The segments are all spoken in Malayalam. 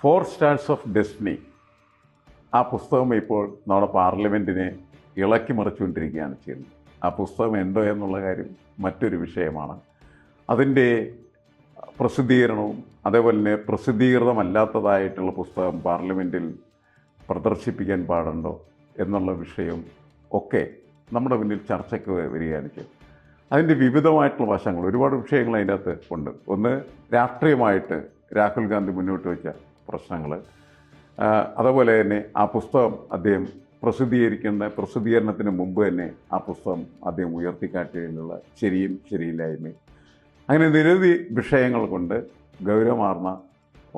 ഫോർ സ്റ്റാർസ് ഓഫ് ഡെസ്റ്റിനി ആ പുസ്തകം ഇപ്പോൾ നമ്മുടെ പാർലമെന്റിനെ ഇളക്കി മറിച്ചുകൊണ്ടിരിക്കുകയാണ് ചെയ്യുന്നത്. ആ പുസ്തകം എന്തോ എന്നുള്ള കാര്യം മറ്റൊരു വിഷയമാണ്. അതിന്റെ പ്രസിദ്ധീകരണവും അതേപോലെ തന്നെ പ്രസിദ്ധീകൃതമല്ലാത്തതായിട്ടുള്ള പുസ്തകം പാർലമെന്റിൽ പ്രദർശിപ്പിക്കാൻ പാടുണ്ടോ എന്നുള്ള വിഷയം ഒക്കെ നമ്മുടെ മുന്നിൽ ചർച്ചയ്ക്ക് വരികയാണ് ചെയ്യും അതിന്റെ വിവിധമായിട്ടുള്ള വശങ്ങൾ ഒരുപാട് വിഷയങ്ങൾ അതിന്റെ അകത്ത് ഉണ്ട്. ഒന്ന് രാഷ്ട്രീയമായിട്ട് രാഹുൽ ഗാന്ധി മുന്നോട്ട് വെച്ച പ്രശ്നങ്ങൾ. അതുപോലെ തന്നെ ആ പുസ്തകം അദ്ദേഹം പ്രസിദ്ധീകരിക്കുന്ന പ്രസിദ്ധീകരണത്തിന് മുമ്പ് തന്നെ ആ പുസ്തകം അദ്ദേഹം ഉയർത്തിക്കാട്ടിയതിനുള്ള ശരിയും ശരിയില്ലായ്മയും. അങ്ങനെ നിരവധി വിഷയങ്ങൾ കൊണ്ട് ഗൗരവമാർന്ന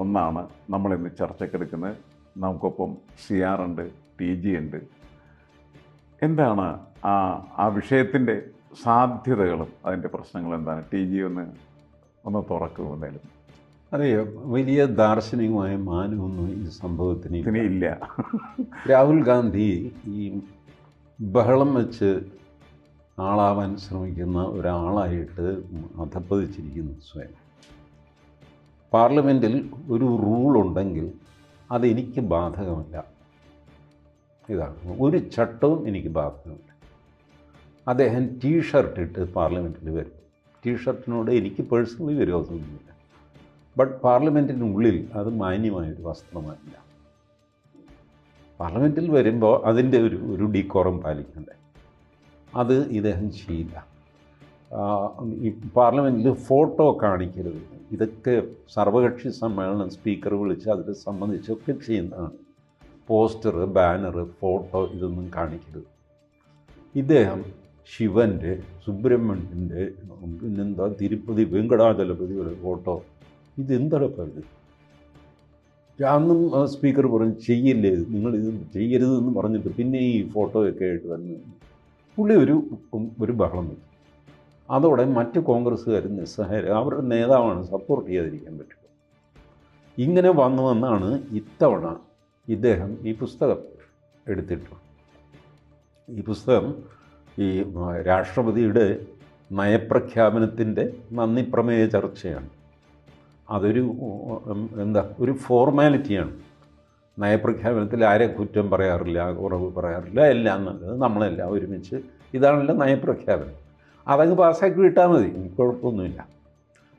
ഒന്നാണ് നമ്മളിന്ന് ചർച്ചക്കെടുക്കുന്നത് നമുക്കൊപ്പം സി ആർ ഉണ്ട് ടി ജി ഉണ്ട്. എന്താണ് ആ ആ വിഷയത്തിന്റെ സാധ്യതകളും അതിന്റെ പ്രശ്നങ്ങളും എന്താണ്? ടി ജി ഒന്ന് ഒന്ന് തുറക്കും അറിയോ? വലിയ ദാർശനികമായ മാനമൊന്നും ഈ സംഭവത്തിന് ഇല്ല. ഇല്ല. രാഹുൽ ഗാന്ധി ഈ ബഹളം വെച്ച് ആളാവാൻ ശ്രമിക്കുന്ന ഒരാളായിട്ട് അധപ്പതിച്ചിരിക്കുന്നു സ്വയം. പാർലമെന്റിൽ ഒരു റൂൾ ഉണ്ടെങ്കിൽ അതെനിക്ക് ബാധകമല്ല. ഇതാണ്. ഒരു ചട്ടവും എനിക്ക് ബാധകമില്ല. അദ്ദേഹം ടീ ഷർട്ട് ഇട്ട് പാർലമെന്റിൽ വരും. ടീ ഷർട്ടിനോട് എനിക്ക് പേഴ്സണലി വിരോധമൊന്നുമില്ല. ബട്ട് പാർലമെന്റിനുള്ളിൽ അത് മാന്യമായൊരു വസ്ത്രമല്ല. പാർലമെന്റിൽ വരുമ്പോൾ അതിന്റെ ഒരു ഒരു ഡീക്കോറം പാലിക്കണ്ടേ? അത് ഇദ്ദേഹം ചെയ്യില്ല. ഈ പാർലമെന്റിൽ ഫോട്ടോ കാണിക്കരുത്. ഇതൊക്കെ സർവകക്ഷി സമ്മേളനം സ്പീക്കർ വിളിച്ച് അതിൽ സംബന്ധിച്ചൊക്കെ ചെയ്യുന്നതാണ്. പോസ്റ്റർ ബാനർ ഫോട്ടോ ഇതൊന്നും കാണിക്കരുത്. ഇദ്ദേഹം ശിവന്റെ സുബ്രഹ്മണ്യന്റെ പിന്നെന്താ തിരുപ്പതി വെങ്കടാചലപതിയുടെ ഫോട്ടോ ഇതെന്താണ് ഇത് അന്നും സ്പീക്കർ പറഞ്ഞു ചെയ്യല്ലേ നിങ്ങൾ ഇത് ചെയ്യരുതെന്ന് പറഞ്ഞിട്ട് പിന്നെ ഈ ഫോട്ടോയൊക്കെ ആയിട്ട് വന്ന് പുള്ളി ഒരു ഒരു ബഹളം വെച്ചു. അതോടെ മറ്റ് കോൺഗ്രസ്സുകാർ നിസ്സഹായ അവരുടെ നേതാവാണ് സപ്പോർട്ട് ചെയ്യാതിരിക്കാൻ പറ്റുക. ഇങ്ങനെ വന്നു വന്നാണ് ഇത്തവണ ഇദ്ദേഹം ഈ പുസ്തകം എടുത്തിട്ടുള്ളത്. ഈ പുസ്തകം ഈ രാഷ്ട്രപതിയുടെ നയപ്രഖ്യാപനത്തിന്റെ നന്ദി പ്രമേയ ചർച്ചയാണ്. അതൊരു എന്താ ഒരു ഫോർമാലിറ്റിയാണ്. നയപ്രഖ്യാപനത്തിൽ ആരെ കുറ്റം പറയാറില്ല കുറവ് പറയാറില്ല എല്ലാം നല്ലത് നമ്മളെല്ലാം ഒരുമിച്ച് ഇതാണല്ലോ നയപ്രഖ്യാപനം. അതങ്ങ് പാസ്സാക്കി വിട്ടാൽ മതി കുഴപ്പമൊന്നുമില്ല.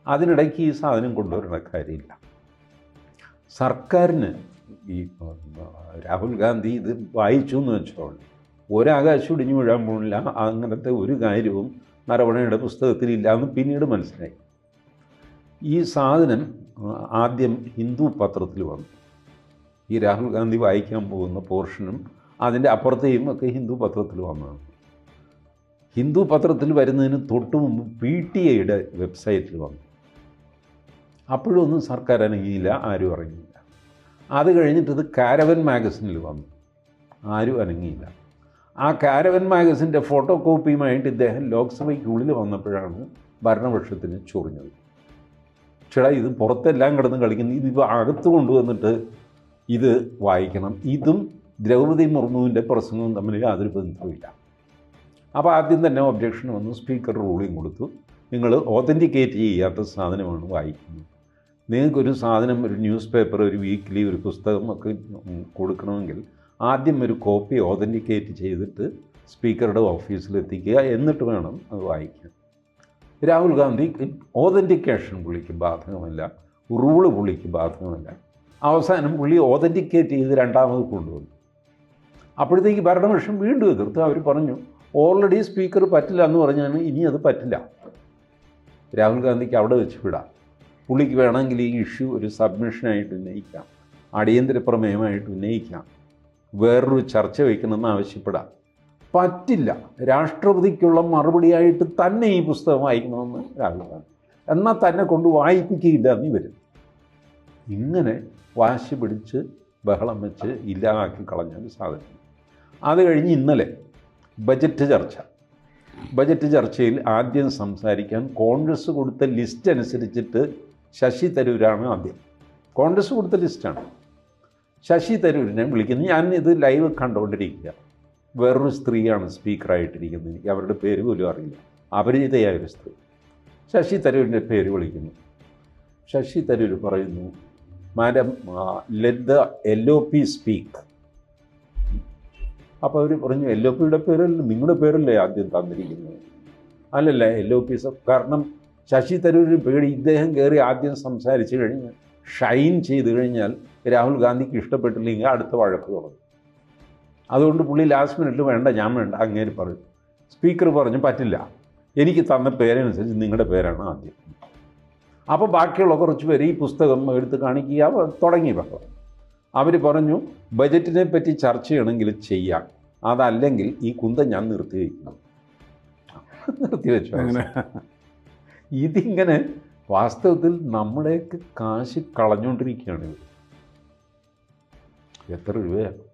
അതിനിടയ്ക്ക് ഈ സാധനം കൊണ്ടുവരേണ്ട കാര്യമില്ല. സർക്കാരിന് ഈ രാഹുൽ ഗാന്ധി ഇത് വായിച്ചു എന്ന് വെച്ചോളൂ. ഒരാകാശം ഇടിഞ്ഞു വീഴാൻ പോകുന്നില്ല അങ്ങനത്തെ ഒരു കാര്യവും നരവണയുടെ പുസ്തകത്തിലില്ല എന്ന് പിന്നീട് മനസ്സിലായി. ഈ സാധനം ആദ്യം ഹിന്ദു പത്രത്തിൽ വന്നു. ഈ രാഹുൽ ഗാന്ധി വായിക്കാൻ പോകുന്ന പോർഷനും അതിന്റെ അപ്പുറത്തെയും ഒക്കെ ഹിന്ദു പത്രത്തിൽ വന്നതാണ്. ഹിന്ദു പത്രത്തിൽ വരുന്നതിന് തൊട്ട് മുമ്പ് പി ടി ഐയുടെ വെബ്സൈറ്റിൽ വന്നു. അപ്പോഴൊന്നും സർക്കാർ അനങ്ങിയില്ല ആരും അറിഞ്ഞില്ല. അത് കഴിഞ്ഞിട്ട് ഇത് കാരവൻ മാഗസിനിൽ വന്നു. ആരും അനങ്ങിയില്ല. ആ കാരവൻ മാഗസിന്റെ ഫോട്ടോ കോപ്പിയുമായിട്ട് ഇദ്ദേഹം ലോക്സഭയ്ക്കുള്ളിൽ വന്നപ്പോഴാണ് ഭരണപക്ഷത്തിന് ചൊറിഞ്ഞത്. ചേട്ടാ ഇത് പുറത്തെല്ലാം കിടന്ന് കളിക്കുന്നു. ഇത് ഇപ്പോൾ അകത്ത് കൊണ്ടുവന്നിട്ട് ഇത് വായിക്കണം. ഇതും ദ്രൗപദി മുർമുവിന്റെ പ്രസംഗവും തമ്മിൽ യാതൊരു ബന്ധവുമില്ല. അപ്പോൾ ആദ്യം തന്നെ ഒബ്ജക്ഷൻ വന്നു. സ്പീക്കർ റൂളിംഗ് കൊടുത്തു. നിങ്ങൾ ഓതന്റിക്കേറ്റ് ചെയ്യാത്ത സാധനമാണ് വായിക്കുന്നത്. നിങ്ങൾക്കൊരു സാധനം ഒരു ന്യൂസ് പേപ്പർ ഒരു വീക്ക്ലി ഒരു പുസ്തകം ഒക്കെ കൊടുക്കണമെങ്കിൽ ആദ്യം ഒരു കോപ്പി ഓതന്റിക്കേറ്റ് ചെയ്തിട്ട് സ്പീക്കറുടെ ഓഫീസിൽ എത്തിക്കുക. എന്നിട്ട് വേണം അത് വായിക്കാൻ. രാഹുൽ ഗാന്ധി ഓതന്റിക്കേഷൻ പുള്ളിക്ക് ബാധകമല്ല റൂൾ പുള്ളിക്ക് ബാധകമല്ല. അവസാനം പുള്ളി ഓതന്റിക്കേറ്റ് ചെയ്ത് രണ്ടാമത് കൊണ്ടുവന്നു. അപ്പോഴത്തേക്ക് ഭരണപക്ഷം വീണ്ടും എതിർത്ത് അവർ പറഞ്ഞു ഓൾറെഡി സ്പീക്കർ പറ്റില്ല എന്ന് പറഞ്ഞാൽ ഇനി അത് പറ്റില്ല. രാഹുൽ ഗാന്ധിക്ക് അവിടെ വെച്ച് വിടാം. പുള്ളിക്ക് വേണമെങ്കിൽ ഈ ഇഷ്യൂ ഒരു സബ്മിഷനായിട്ട് ഉന്നയിക്കാം. അടിയന്തര പ്രമേയമായിട്ട് ഉന്നയിക്കാം. വേറൊരു ചർച്ച വയ്ക്കണമെന്ന് ആവശ്യപ്പെടാം. പറ്റില്ല. രാഷ്ട്രപതിക്കുള്ള മറുപടിയായിട്ട് തന്നെ ഈ പുസ്തകം വായിക്കണമെന്ന് രാഹുൽ ഗാന്ധി എന്നാൽ തന്നെ കൊണ്ട് വായിപ്പിക്കുകയില്ല എന്ന് വരും ഇങ്ങനെ വാശി പിടിച്ച് ബഹളം വെച്ച് ഇല്ലാതാക്കി കളഞ്ഞ ഒരു സാധനം. അത് കഴിഞ്ഞ് ഇന്നലെ ബജറ്റ് ചർച്ച. ബജറ്റ് ചർച്ചയിൽ ആദ്യം സംസാരിക്കാൻ കോൺഗ്രസ് കൊടുത്ത ലിസ്റ്റ് അനുസരിച്ചിട്ട് ശശി തരൂരാണ് ആദ്യം. കോൺഗ്രസ് കൊടുത്ത ലിസ്റ്റാണ്. ശശി തരൂരിനെ വിളിക്കുന്നത് ഞാൻ ഇത് ലൈവ് കണ്ടുകൊണ്ടിരിക്കുക വേറൊരു സ്ത്രീയാണ് സ്പീക്കറായിട്ടിരിക്കുന്നത്. എനിക്ക് അവരുടെ പേര് പോലും അറിയില്ല. അപരിചിതയായ ഒരു സ്ത്രീ. ശശി തരൂരിന്റെ പേര് വിളിക്കുന്നു. ശശി തരൂർ പറയുന്നു madam let the L O P speak അപ്പോൾ അവർ പറഞ്ഞു എൽ ഒ പിയുടെ പേരല്ല നിങ്ങളുടെ പേരല്ലേ ആദ്യം തന്നിരിക്കുന്നത്? അല്ലല്ല എൽ ഒ പി കാരണം ശശി തരൂരിന് പേടി. ഇദ്ദേഹം കയറി ആദ്യം സംസാരിച്ചു കഴിഞ്ഞ് ഷൈൻ ചെയ്ത് കഴിഞ്ഞാൽ രാഹുൽ ഗാന്ധിക്ക് ഇഷ്ടപ്പെട്ടില്ലെങ്കിൽ അടുത്ത വഴക്ക് തുടങ്ങും. അതുകൊണ്ട് പുള്ളി ലാസ്റ്റ് മിനിറ്റിൽ വേണ്ട ഞാൻ വേണ്ട അങ്ങേര് പറഞ്ഞു സ്പീക്കർ പറഞ്ഞു പറ്റില്ല. എനിക്ക് തന്ന പേരനുസരിച്ച് നിങ്ങളുടെ പേരാണ് ആദ്യം. അപ്പോൾ ബാക്കിയുള്ള കുറച്ച് പേര് ഈ പുസ്തകം എടുത്ത് കാണിക്കുക തുടങ്ങി ബഹളം അവർ പറഞ്ഞു ബജറ്റിനെ പറ്റി ചർച്ച ചെയ്യണമെങ്കിൽ ചെയ്യാം. അതല്ലെങ്കിൽ ഈ കുന്ത ഞാൻ നിർത്തി വയ്ക്കുന്നു നിർത്തി വെച്ചു. അങ്ങനെ. ഇതിങ്ങനെ വാസ്തവത്തിൽ നമ്മുടെയൊക്കെ കാശ് കളഞ്ഞുകൊണ്ടിരിക്കുകയാണ് എത്ര രൂപയാണ്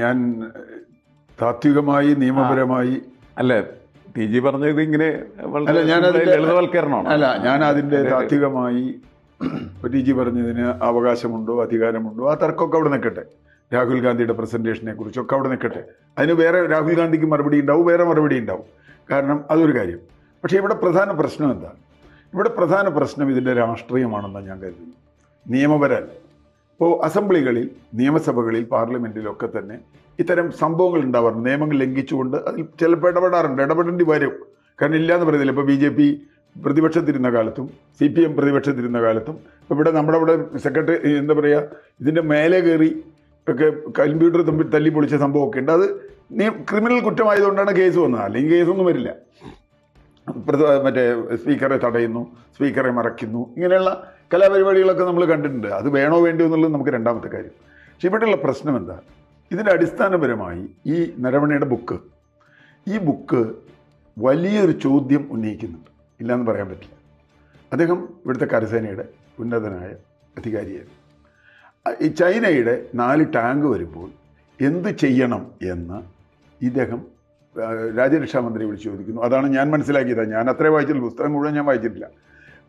ഞാൻ താത്വികമായി നിയമപരമായി അല്ല ടി ജി പറഞ്ഞത് ഇങ്ങനെ അല്ല, ഞാൻ ലളിതവൽക്കരണമാണ്. അല്ല ഞാൻ അതിന്റെ താത്വികമായി ടി ജി പറഞ്ഞതിന് അവകാശമുണ്ടോ അധികാരമുണ്ടോ ആ തർക്കമൊക്കെ അവിടെ നിൽക്കട്ടെ. രാഹുൽ ഗാന്ധിയുടെ പ്രസന്റേഷനെ കുറിച്ചൊക്കെ അവിടെ നിൽക്കട്ടെ. അതിന് വേറെ രാഹുൽ ഗാന്ധിക്ക് മറുപടി ഉണ്ടാവും വേറെ മറുപടി ഉണ്ടാവും. കാരണം അതൊരു കാര്യം. പക്ഷേ ഇവിടെ പ്രധാന പ്രശ്നം എന്താ ഇവിടെ പ്രധാന പ്രശ്നം ഇതിന്റെ രാഷ്ട്രീയമാണെന്നാണ് ഞാൻ കരുതുന്നു നിയമപരമല്ല. ഇപ്പോൾ അസംബ്ലികളിൽ നിയമസഭകളിൽ പാർലമെന്റിലൊക്കെ തന്നെ ഇത്തരം സംഭവങ്ങൾ ഉണ്ടാവാറുണ്ട്. നിയമങ്ങൾ ലംഘിച്ചുകൊണ്ട് അതിൽ ചിലപ്പോൾ ഇടപെടാറുണ്ട്. ഇടപെടേണ്ടി വരും. കാരണം ഇല്ലയെന്ന് പറയുന്നില്ല. ഇപ്പോൾ ബി ജെ പി പ്രതിപക്ഷത്തിരുന്ന കാലത്തും സി പി എം പ്രതിപക്ഷത്തിരുന്ന കാലത്തും ഇവിടെ നമ്മുടെ ഇവിടെ സെക്രട്ടറി എന്താ പറയുക ഇതിന്റെ മേലെ കയറി ഒക്കെ കമ്പ്യൂട്ടർ തമ്മിൽ തല്ലി പൊളിച്ച സംഭവമൊക്കെ ഉണ്ട്. അത് ക്രിമിനൽ കുറ്റമായതുകൊണ്ടാണ് കേസ് വന്നത്. അല്ലെങ്കിൽ കേസൊന്നും വരില്ല. മറ്റേ സ്പീക്കറെ തടയുന്നു സ്പീക്കറെ മറയ്ക്കുന്നു ഇങ്ങനെയുള്ള കലാപരിപാടികളൊക്കെ നമ്മൾ കണ്ടിട്ടുണ്ട്. അത് വേണോ വേണ്ടിയോ എന്നുള്ളത് നമുക്ക് രണ്ടാമത്തെ കാര്യം. പക്ഷെ ഇവിടെയുള്ള പ്രശ്നം എന്താ? ഇതിന്റെ അടിസ്ഥാനപരമായി ഈ നരവണയുടെ ബുക്ക് ഈ ബുക്ക് വലിയൊരു ചോദ്യം ഉന്നയിക്കുന്നുണ്ട്. ഇല്ലയെന്ന് പറയാൻ പറ്റില്ല. അദ്ദേഹം ഇവിടുത്തെ കരസേനയുടെ ഉന്നതനായ അധികാരിയായിരുന്നു. ഈ ചൈനയുടെ നാല് ടാങ്ക് വരുമ്പോൾ എന്ത് ചെയ്യണം എന്ന് ഇദ്ദേഹം ആ, രാജ്യരക്ഷാ മന്ത്രി വിളിച്ച് ചോദിക്കുന്നു. അതാണ് ഞാൻ മനസ്സിലാക്കിയത്. ഞാൻ അത്രേ വായിച്ചില്ല പുസ്തകം മുഴുവൻ ഞാൻ വായിച്ചിട്ടില്ല.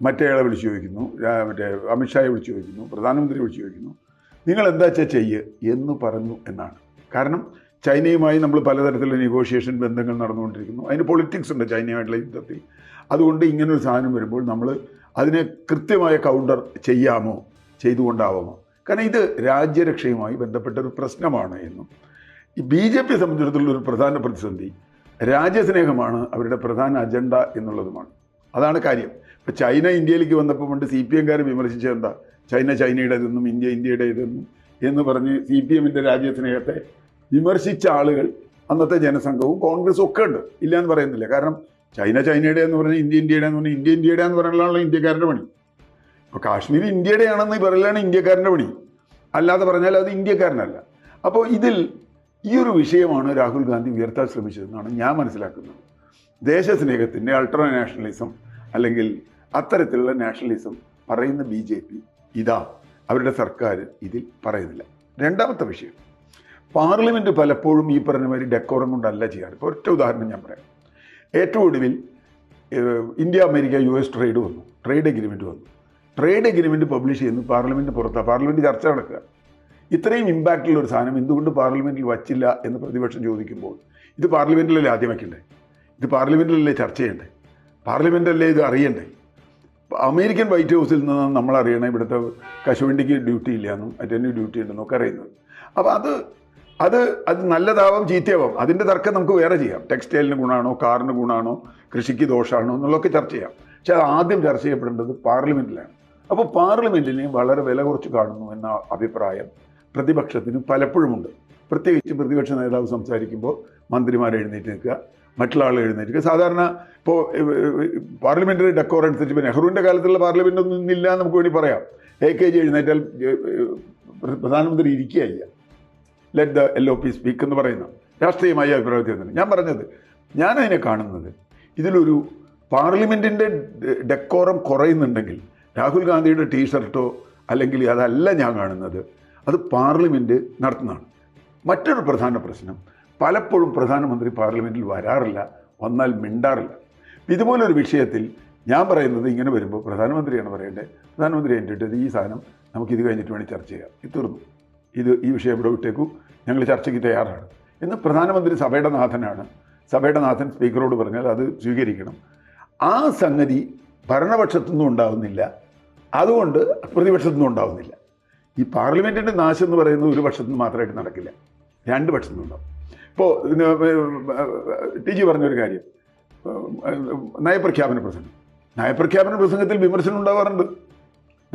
മറ്റേയാളെ വിളിച്ചു ചോദിക്കുന്നു. മറ്റേ അമിത്ഷായെ വിളിച്ചു ചോദിക്കുന്നു. പ്രധാനമന്ത്രി വിളിച്ചു ചോദിക്കുന്നു. നിങ്ങൾ എന്താ വെച്ചാൽ ചെയ്യ് എന്ന് പറഞ്ഞു എന്നാണ്. കാരണം ചൈനയുമായി നമ്മൾ പലതരത്തിലുള്ള നെഗോഷിയേഷൻ ബന്ധങ്ങൾ നടന്നുകൊണ്ടിരിക്കുന്നു. അതിന് പൊളിറ്റിക്സ് ഉണ്ട് ചൈനയുമായിട്ടുള്ള യുദ്ധത്തിൽ. അതുകൊണ്ട് ഇങ്ങനൊരു സാധനം വരുമ്പോൾ നമ്മൾ അതിനെ കൃത്യമായ കൗണ്ടർ ചെയ്യാമോ ചെയ്തുകൊണ്ടാവാമോ? കാരണം ഇത് രാജ്യരക്ഷയുമായി ബന്ധപ്പെട്ട ഒരു പ്രശ്നമാണ് എന്നും ഈ ബി ജെ പിയെ സംബന്ധിച്ചിടത്തോളം ഒരു പ്രധാന പ്രതിസന്ധി രാജ്യസ്നേഹമാണ് അവരുടെ പ്രധാന അജണ്ട എന്നുള്ളതുമാണ്. അതാണ് കാര്യം. ഇപ്പം ചൈന ഇന്ത്യയിലേക്ക് വന്നപ്പോൾ പണ്ട് സി പി എംകാർ വിമർശിച്ചത് എന്താ? ചൈന ചൈനയുടേതെന്നും ഇന്ത്യ ഇന്ത്യയുടേതെന്നും എന്ന് പറഞ്ഞ് സി പി എമ്മിന്റെ രാജ്യസ്നേഹത്തെ വിമർശിച്ച ആളുകൾ അന്നത്തെ ജനസംഘവും കോൺഗ്രസും ഒക്കെ ഉണ്ട്. ഇല്ല എന്ന് പറയുന്നില്ല. കാരണം ചൈന ചൈനയുടെ എന്ന് പറഞ്ഞാൽ ഇന്ത്യ ഇന്ത്യയുടെ എന്ന് പറഞ്ഞാൽ ഇന്ത്യ ഇന്ത്യയുടെ എന്ന് പറയാനുള്ള ഇന്ത്യക്കാരുടെ പണി. അപ്പോൾ കാശ്മീർ ഇന്ത്യയുടെയാണെന്ന് പറയലാണ് ഇന്ത്യക്കാരന്റെ പണി. അല്ലാതെ പറഞ്ഞാൽ അത് ഇന്ത്യക്കാരനല്ല. അപ്പോൾ ഇതിൽ ഈ ഒരു വിഷയമാണ് രാഹുൽ ഗാന്ധി ഉയർത്താൻ ശ്രമിച്ചതെന്നാണ് ഞാൻ മനസ്സിലാക്കുന്നത്. ദേശസ്നേഹത്തിന്റെ അൾട്രാ നാഷണലിസം അല്ലെങ്കിൽ അത്തരത്തിലുള്ള നാഷണലിസം പറയുന്ന ബി ജെ പി ഇതാ അവരുടെ സർക്കാർ ഇതിൽ പറയുന്നില്ല. രണ്ടാമത്തെ വിഷയം പാർലമെന്റ് പലപ്പോഴും ഈ പറഞ്ഞ മാതിരി ഡെക്കോറം കൊണ്ടല്ല ചെയ്യാറ്. ഇപ്പോൾ ഒറ്റ ഉദാഹരണം ഞാൻ പറയാം. ഏറ്റവും ഒടുവിൽ India America U S trade വന്നു. ട്രേഡ് എഗ്രിമെന്റ് വന്നു. ട്രേഡ് എഗ്രിമെന്റ് പബ്ലിഷ് ചെയ്യുന്നു. പാർലമെന്റ് പുറത്താണ് പാർലമെന്റ് ചർച്ച നടക്കുക. ഇത്രയും ഇമ്പാക്റ്റുള്ള ഒരു സാധനം എന്തുകൊണ്ട് പാർലമെന്റിൽ വച്ചില്ല എന്ന് പ്രതിപക്ഷം ചോദിക്കുമ്പോൾ ഇത് പാർലമെന്റിലല്ലേ ആദ്യം വയ്ക്കണ്ടേ? ഇത് പാർലമെന്റിലല്ലേ ചർച്ച ചെയ്യണ്ടേ? പാർലമെന്റല്ലേ ഇത് അറിയണ്ടേ? അമേരിക്കൻ വൈറ്റ് ഹൗസിൽ നിന്ന് നമ്മൾ അറിയണം ഇവിടുത്തെ കശുവണ്ടിക്ക് ഡ്യൂട്ടി ഇല്ല ഇല്ലയെന്നും അറ്റൻഡ് ഡ്യൂട്ടി ഉണ്ടെന്നും ഒക്കെ അറിയുന്നത്. അപ്പോൾ അത് അത് അത് നല്ലതാവാം ചീത്തയാവാം. അതിന്റെ തർക്കം നമുക്ക് വേറെ ചെയ്യാം. ടെക്സ്റ്റൈലിന് ഗുണമാണോ കാറിന് ഗുണമാണോ കൃഷിക്ക് ദോഷമാണോ എന്നുള്ളതൊക്കെ ചർച്ച ചെയ്യാം. പക്ഷെ അത് ആദ്യം ചർച്ച ചെയ്യപ്പെടേണ്ടത് പാർലമെന്റിലാണ് അപ്പോൾ പാർലമെന്റിനെ വളരെ വില കുറച്ച് കാണുന്നു എന്ന അഭിപ്രായം പ്രതിപക്ഷത്തിന് പലപ്പോഴുമുണ്ട്. പ്രത്യേകിച്ച് പ്രതിപക്ഷ നേതാവ് സംസാരിക്കുമ്പോൾ മന്ത്രിമാർ എഴുന്നേറ്റ് നിൽക്കുക മറ്റുള്ള ആളുകൾ എഴുന്നേറ്റ് സാധാരണ ഇപ്പോൾ പാർലമെന്ററി ഡെക്കോർ അനുസരിച്ച് ഇപ്പോൾ നെഹ്റുവിന്റെ കാലത്തുള്ള പാർലമെന്റ് ഒന്നും ഇന്നില്ല എന്ന് നമുക്ക് വേണ്ടി പറയാം. എ കെ ജി എഴുന്നേറ്റാൽ പ്രധാനമന്ത്രി ഇരിക്കുകയില്ല let the L O P speak എന്ന് പറയുന്ന രാഷ്ട്രീയമായ അഭിപ്രായത്തിൽ ഞാൻ പറഞ്ഞത് ഞാനതിനെ കാണുന്നത് ഇതിലൊരു പാർലമെന്റിന്റെ ഡെക്കോറം കുറയുന്നുണ്ടെങ്കിൽ രാഹുൽ ഗാന്ധിയുടെ ടീഷർട്ടോ അല്ലെങ്കിൽ അതല്ല ഞാൻ കാണുന്നത് അത് പാർലമെന്റ് നടത്തുന്നതാണ്. മറ്റൊരു പ്രധാന പ്രശ്നം പലപ്പോഴും പ്രധാനമന്ത്രി പാർലമെന്റിൽ വരാറില്ല വന്നാൽ മിണ്ടാറില്ല. ഇതുപോലൊരു വിഷയത്തിൽ ഞാൻ പറയുന്നത് ഇങ്ങനെ വരുമ്പോൾ പ്രധാനമന്ത്രിയാണ് പറയേണ്ടത്. പ്രധാനമന്ത്രി എന്റെ ഈ സാധനം നമുക്ക് ഇത് കഴിഞ്ഞിട്ട് വേണേൽ ചർച്ച ചെയ്യാം. ഇത് തീർന്നു. ഇത് ഈ വിഷയം ഇവിടെ വിട്ടേക്കൂ. ഞങ്ങൾ ചർച്ചയ്ക്ക് തയ്യാറാണ്. എന്ന് പ്രധാനമന്ത്രി സഭയുടെ നാഥനാണ് സഭയുടെ നാഥൻ സ്പീക്കറോട് പറഞ്ഞാൽ അത് സ്വീകരിക്കണം. ആ സംഗതി ഭരണപക്ഷത്തുനിന്നും ഉണ്ടാകുന്നില്ല അതുകൊണ്ട് പ്രതിപക്ഷത്തൊന്നും ഉണ്ടാവുന്നില്ല. ഈ പാർലമെന്റിന്റെ നാശം എന്ന് പറയുന്നത് ഒരു പക്ഷത്തു മാത്രമായിട്ട് നടക്കില്ല. രണ്ട് പക്ഷത്തു നിന്നുണ്ടാവും ഇപ്പോൾ ടി ജി പറഞ്ഞൊരു കാര്യം. നയപ്രഖ്യാപന പ്രസംഗം. നയപ്രഖ്യാപന പ്രസംഗത്തിൽ വിമർശനം ഉണ്ടാവാറുണ്ട്.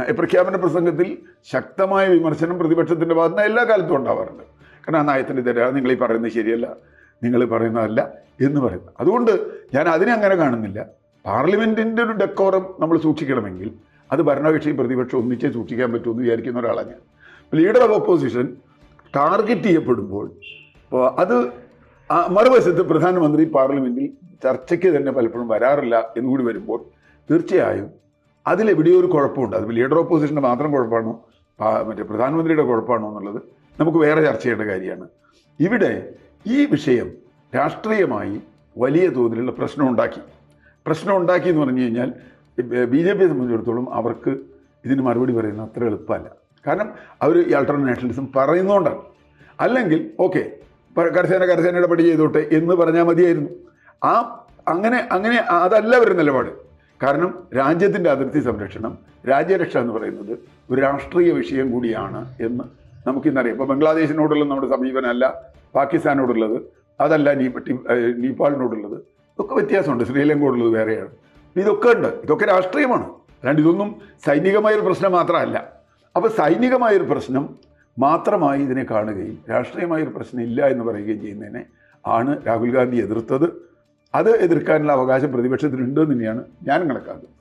നയപ്രഖ്യാപന പ്രസംഗത്തിൽ ശക്തമായ വിമർശനം പ്രതിപക്ഷത്തിന്റെ ഭാഗത്ത് നിന്ന് എല്ലാ കാലത്തും ഉണ്ടാവാറുണ്ട്. കാരണം ആ നയത്തിന്റെ തരാ നിങ്ങൾ ഈ പറയുന്നത് ശരിയല്ല നിങ്ങൾ പറയുന്നതല്ല എന്ന് പറയുന്നത്. അതുകൊണ്ട് ഞാൻ അതിനെ അങ്ങനെ കാണുന്നില്ല. പാർലമെന്റിന്റെ ഒരു ഡെക്കോറം നമ്മൾ സൂക്ഷിക്കണമെങ്കിൽ അത് ഭരണകക്ഷിയും പ്രതിപക്ഷം ഒന്നിച്ചേ സൂക്ഷിക്കാൻ പറ്റുമെന്ന് വിചാരിക്കുന്ന ഒരാളാണ് ഞാൻ. ലീഡർ ഓഫ് ഓപ്പോസിഷൻ ടാർഗറ്റ് ചെയ്യപ്പെടുമ്പോൾ അത് മറുവശത്ത് പ്രധാനമന്ത്രി പാർലമെന്റിൽ ചർച്ചയ്ക്ക് തന്നെ പലപ്പോഴും വരാറില്ല എന്നുകൂടി വരുമ്പോൾ തീർച്ചയായും അതിലെവിടെയോ ഒരു കുഴപ്പമുണ്ട്. അത് ലീഡർ ഓപ്പോസിഷന്റെ മാത്രം കുഴപ്പമാണോ? മറ്റേ പ്രധാനമന്ത്രിയുടെ കുഴപ്പമാണോ എന്നുള്ളത് നമുക്ക് വേറെ ചർച്ച ചെയ്യേണ്ട കാര്യമാണ്. ഇവിടെ ഈ വിഷയം രാഷ്ട്രീയമായി വലിയ തോതിലുള്ള പ്രശ്നം ഉണ്ടാക്കി. പ്രശ്നം ഉണ്ടാക്കി എന്ന് പറഞ്ഞു കഴിഞ്ഞാൽ ബി ജെ പിയെ സംബന്ധിച്ചിടത്തോളം അവർക്ക് ഇതിന് മറുപടി പറയുന്ന അത്ര എളുപ്പമല്ല. കാരണം അവർ ഈ അൾട്ടർനേറ്റ് നാഷണലിസം പറയുന്നതുകൊണ്ടാണ് അല്ലെങ്കിൽ ഓക്കെ കരസേന കരസേനയുടെ പടി ചെയ്തോട്ടെ എന്ന് പറഞ്ഞാൽ മതിയായിരുന്നു. ആ അങ്ങനെ അങ്ങനെ അതല്ല അവരുടെ നിലപാട്. കാരണം രാജ്യത്തിന്റെ അതിർത്തി സംരക്ഷണം രാജ്യരക്ഷ എന്ന് പറയുന്നത് ഒരു രാഷ്ട്രീയ വിഷയം കൂടിയാണ് എന്ന് നമുക്കിന്നറിയാം. ഇപ്പോൾ ബംഗ്ലാദേശിനോടുള്ള നമ്മുടെ സമീപനമല്ല പാകിസ്ഥാനോടുള്ളത് അതല്ല നീ നേപ്പാളിനോടുള്ളത്. ഇതൊക്കെ വ്യത്യാസമുണ്ട്. ശ്രീലങ്കയോടുള്ളത് വേറെയാണ്. ഇതൊക്കെ ഉണ്ട്. ഇതൊക്കെ രാഷ്ട്രീയമാണ്. അല്ലാണ്ട് ഇതൊന്നും സൈനികമായൊരു പ്രശ്നം മാത്രമല്ല. അപ്പോൾ സൈനികമായൊരു പ്രശ്നം മാത്രമായി ഇതിനെ കാണുകയും രാഷ്ട്രീയമായൊരു പ്രശ്നം ഇല്ല എന്ന് പറയുകയും ചെയ്യുന്നതിനെ ആണ് രാഹുൽ ഗാന്ധി എതിർത്തത്. അത് എതിർക്കാനുള്ള അവകാശം പ്രതിപക്ഷത്തിനുണ്ട് എന്ന് തന്നെയാണ് ഞാൻ കണക്കാക്കുന്നത്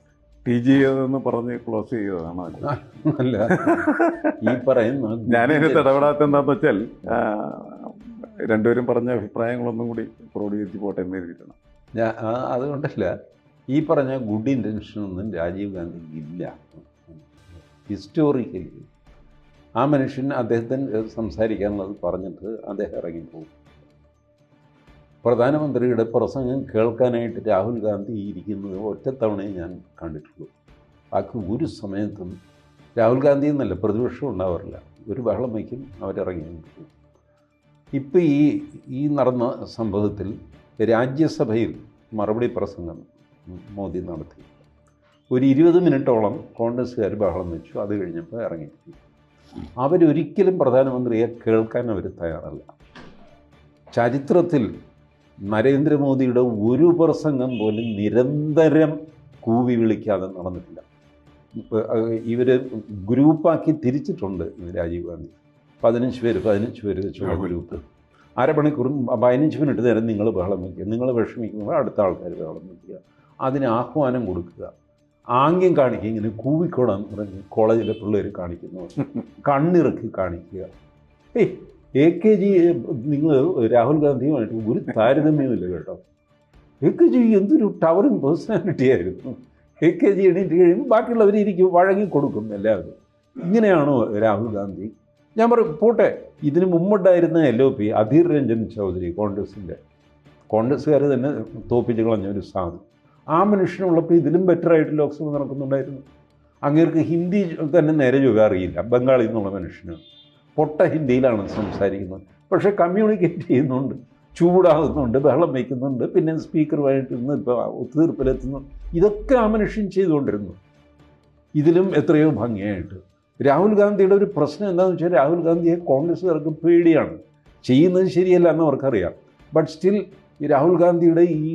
ടി ജി എന്ന് പറഞ്ഞ് ക്ലോസ് ചെയ്തതാണ് അല്ല ഈ പറയുന്ന ഞാൻ തടപെടാത്ത ഇടപെടാത്ത എന്താന്ന് വെച്ചാൽ രണ്ടുപേരും പറഞ്ഞ അഭിപ്രായങ്ങളൊന്നും കൂടി ക്രോഡീകരിച്ച് പോട്ടെ എന്ന് കരുതിയിട്ടാണ്. ഞാൻ അതുകൊണ്ടല്ല. ഈ പറഞ്ഞ ഗുഡ് ഇന്റൻഷനൊന്നും രാജീവ് ഗാന്ധിക്ക് ഇല്ല. ഹിസ്റ്റോറിക്കലി ആ മനുഷ്യൻ അദ്ദേഹത്തിന് സംസാരിക്കാനുള്ളത് പറഞ്ഞിട്ട് അദ്ദേഹം ഇറങ്ങിപ്പോകും. പ്രധാനമന്ത്രിയുടെ പ്രസംഗം കേൾക്കാനായിട്ട് രാഹുൽ ഗാന്ധി ഇരിക്കുന്നത് ഒറ്റത്തവണയെ ഞാൻ കണ്ടിട്ടുള്ളൂ. ബാക്കി ഒരു സമയത്തും രാഹുൽ ഗാന്ധി എന്നല്ല പ്രതിപക്ഷം ഉണ്ടാവാറില്ല. ഒരു ബഹളം വയ്ക്കും അവരിറങ്ങി പോകും ഇപ്പം ഈ ഈ നടന്ന സംഭവത്തിൽ രാജ്യസഭയിൽ മറുപടി പ്രസംഗം മോദി നടത്തി. ഒരു ഇരുപത് മിനിറ്റോളം കോൺഗ്രസ്സുകാർ ബഹളം വെച്ചു. അത് കഴിഞ്ഞപ്പോൾ ഇറങ്ങിപ്പോയി അവരൊരിക്കലും പ്രധാനമന്ത്രിയെ കേൾക്കാൻ അവർ തയ്യാറല്ല. ചരിത്രത്തിൽ നരേന്ദ്രമോദിയുടെ ഒരു പ്രസംഗം പോലും നിരന്തരം കൂവി വിളിക്കാതെ നടന്നിട്ടില്ല. ഇവർ ഗ്രൂപ്പാക്കി തിരിച്ചിട്ടുണ്ട് രാജീവ് ഗാന്ധി. പതിനഞ്ച് പേര് പതിനഞ്ച് പേര് വെച്ചുള്ള ഗ്രൂപ്പ്. അരമണിക്കൂറും പതിനഞ്ച് മിനിറ്റ് നേരം നിങ്ങൾ ബഹളം വയ്ക്കുക നിങ്ങൾ വിഷമിക്കുമ്പോൾ അടുത്ത ആൾക്കാർ ബഹളം വയ്ക്കുക അതിന് ആഹ്വാനം കൊടുക്കുക. ആംഗ്യം കാണിക്കുക ഇങ്ങനെ കൂവിക്കോടാൻ പറഞ്ഞ് കോളേജിലെ പിള്ളേർ കാണിക്കുന്നു. കണ്ണിറക്കി കാണിക്കുക. ഏയ് എ കെ ജി നിങ്ങൾ രാഹുൽ ഗാന്ധിയുമായിട്ട് ഒരു താരതമ്യമില്ല കേട്ടോ. എ കെ ജി എന്തൊരു ടവറിങ് പേഴ്സണാലിറ്റി ആയിരുന്നു. എ കെ ജി എണീറ്റ് കഴിയുമ്പോൾ ബാക്കിയുള്ളവർ ഇരിക്കും വഴങ്ങി കൊടുക്കും എല്ലാവരും. ഇങ്ങനെയാണോ രാഹുൽ ഗാന്ധി? ഞാൻ പറയും പോട്ടെ ഇതിന് മുമ്പുണ്ടായിരുന്ന L O P Adhir Ranjan Chowdhury കോൺഗ്രസിന്റെ കോൺഗ്രസ്സുകാർ തന്നെ തോപ്പിച്ച് കളഞ്ഞ ഒരു സാധനം ആ മനുഷ്യനുള്ളപ്പോൾ ഇതിലും ബെറ്റർ ആയിട്ട് ലോക്സഭ നടക്കുന്നുണ്ടായിരുന്നു. അങ്ങേർക്ക് ഹിന്ദി തന്നെ നേരെ ചൊവ്വ അറിയില്ല. ബംഗാളിൽ നിന്നുള്ള മനുഷ്യന്. പൊട്ട ഹിന്ദിയിലാണ് സംസാരിക്കുന്നത്. പക്ഷേ കമ്മ്യൂണിക്കേറ്റ് ചെയ്യുന്നുണ്ട്. ചൂടാകുന്നുണ്ട് ബഹളം വയ്ക്കുന്നുണ്ട് പിന്നെ സ്പീക്കറുമായിട്ട് ഇന്ന് ഇപ്പോൾ ഒത്തുതീർപ്പിലെത്തുന്നു ഇതൊക്കെ ആ മനുഷ്യൻ ചെയ്തുകൊണ്ടിരുന്നു. ഇതിലും എത്രയോ ഭംഗിയായിട്ട്. രാഹുൽ ഗാന്ധിയുടെ ഒരു പ്രശ്നം എന്താണെന്ന് വെച്ചാൽ രാഹുൽ ഗാന്ധിയെ കോൺഗ്രസ്സുകാർക്ക് പേടിയാണ്. ചെയ്യുന്നത് ശരിയല്ല എന്ന് അവർക്കറിയാം. ബട്ട് സ്റ്റിൽ ഈ രാഹുൽ ഗാന്ധിയുടെ ഈ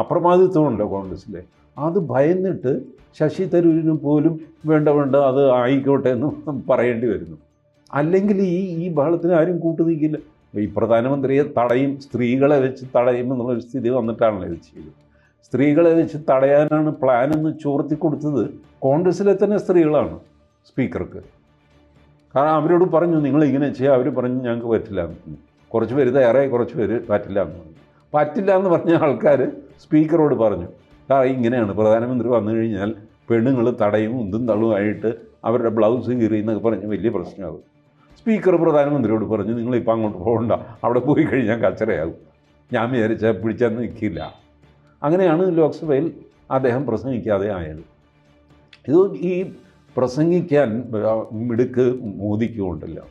അപ്രമാദിത്വമുണ്ടോ കോൺഗ്രസ്സിലെ? അത് ഭയന്നിട്ട് ശശി തരൂരിന് പോലും വേണ്ട വേണ്ട അത് ആയിക്കോട്ടെ എന്ന് പറയേണ്ടി വരുന്നു. അല്ലെങ്കിൽ ഈ ഈ ബഹളത്തിന് ആരും കൂട്ടു നിൽക്കില്ല ഈ പ്രധാനമന്ത്രിയെ തടയും സ്ത്രീകളെ വെച്ച് തടയും എന്നുള്ളൊരു സ്ഥിതി വന്നിട്ടാണല്ലോ ഇത് ചെയ്തത്. സ്ത്രീകളെ വെച്ച് തടയാനാണ് പ്ലാൻ എന്ന് ചോർത്തി കൊടുത്തത് കോൺഗ്രസ്സിലെ തന്നെ സ്ത്രീകളാണ് സ്പീക്കർക്ക്. കാരണം അവരോട് പറഞ്ഞു നിങ്ങൾ ഇങ്ങനെ ചെയ്യുക അവർ പറഞ്ഞു ഞങ്ങൾക്ക് പറ്റില്ല. കുറച്ച് പേര് തയ്യാറായി കുറച്ച് പേര് പറ്റില്ല എന്ന് പറ്റില്ല എന്ന് പറഞ്ഞ ആൾക്കാർ സ്പീക്കറോട് പറഞ്ഞു. സാറേ ഇങ്ങനെയാണ്. പ്രധാനമന്ത്രി വന്നു കഴിഞ്ഞാൽ പെണ്ണുങ്ങൾ തടയും ഉന്തും തള്ളുമായിട്ട് അവരുടെ ബ്ലൗസ് കീറി എന്നൊക്കെ പറഞ്ഞ് വലിയ പ്രശ്നമാകും. സ്പീക്കർ പ്രധാനമന്ത്രിയോട് പറഞ്ഞു നിങ്ങളിപ്പോൾ അങ്ങോട്ട് പോകണ്ട. അവിടെ പോയി കഴിഞ്ഞാൽ കച്ചറയാകും. ഞാൻ വിചാരിച്ചാൽ പിടിച്ചാൽ നിൽക്കില്ല. അങ്ങനെയാണ് ലോക്സഭയിൽ അദ്ദേഹം പ്രസംഗിക്കാതെ ആയത്. ഇത് ഈ പ്രസംഗിക്കാൻ മിടുക്ക് മോദിക്കും ഉണ്ടല്ലോ.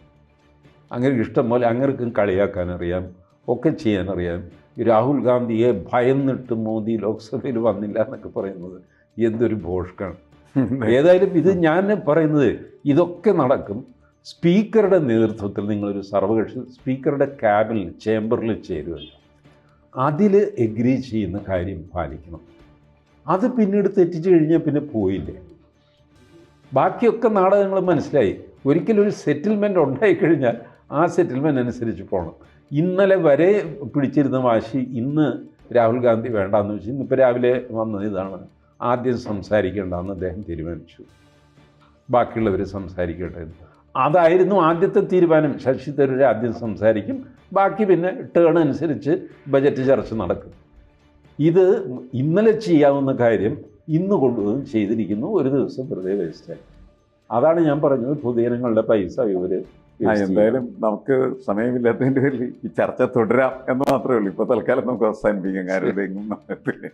അങ്ങനെ ഇഷ്ടം പോലെ അങ്ങനെക്കും കളിയാക്കാൻ അറിയാം ഒക്കെ ഈ രാഹുൽ ഗാന്ധിയെ ഭയന്നിട്ട് മോദി ലോക്സഭയിൽ വന്നില്ല എന്നൊക്കെ പറയുന്നത് എന്തൊരു ഭോഷ്കാണ്. ഏതായാലും ഇത് ഞാൻ പറയുന്നത് ഇതൊക്കെ നടക്കും. സ്പീക്കറുടെ നേതൃത്വത്തിൽ നിങ്ങളൊരു സർവകക്ഷി സ്പീക്കറുടെ ക്യാബിനിൽ ചേംബറിൽ ചേരുമല്ലോ അതിൽ എഗ്രി ചെയ്യുന്ന കാര്യം പാലിക്കണം. അത് പിന്നീട് തെറ്റിച്ച് കഴിഞ്ഞാൽ പിന്നെ പോയില്ലേ? ബാക്കിയൊക്കെ നാടകങ്ങൾ മനസ്സിലായി. ഒരിക്കലും ഒരു സെറ്റിൽമെന്റ് ഉണ്ടായിക്കഴിഞ്ഞാൽ ആ സെറ്റിൽമെന്റ് അനുസരിച്ച് പോകണം ഇന്നലെ വരെ പിടിച്ചിരുന്ന വാശി ഇന്ന് രാഹുൽ ഗാന്ധി വേണ്ടാന്ന് വെച്ച് ഇന്നിപ്പോൾ രാവിലെ വന്ന ഇതാണ്. ആദ്യം സംസാരിക്കേണ്ടെന്ന് അദ്ദേഹം തീരുമാനിച്ചു. ബാക്കിയുള്ളവർ സംസാരിക്കട്ടെ അതായിരുന്നു ആദ്യത്തെ തീരുമാനം. ശശി തരൂർ ആദ്യം സംസാരിക്കും. ബാക്കി പിന്നെ ടേൺ അനുസരിച്ച് ബജറ്റ് ചർച്ച നടക്കും. ഇത് ഇന്നലെ ചെയ്യാവുന്ന കാര്യം ഇന്ന് കൊണ്ടുവന്ന് ചെയ്തിരിക്കുന്നു. ഒരു ദിവസം വെറുതെ വേസ്റ്റായി അതാണ് ഞാൻ പറഞ്ഞത്. പൊതുജനങ്ങളുടെ പൈസ ഇവർ ആ എന്തായാലും നമുക്ക് സമയമില്ലാത്തതിന്റെ പേരിൽ ഈ ചർച്ച തുടരാം എന്ന് മാത്രമേ ഉള്ളൂ. ഇപ്പോൾ തൽക്കാലം നമുക്ക് അവസാനിപ്പിക്കാം. കാരണം ഇതെങ്ങും നടക്കത്തില്ല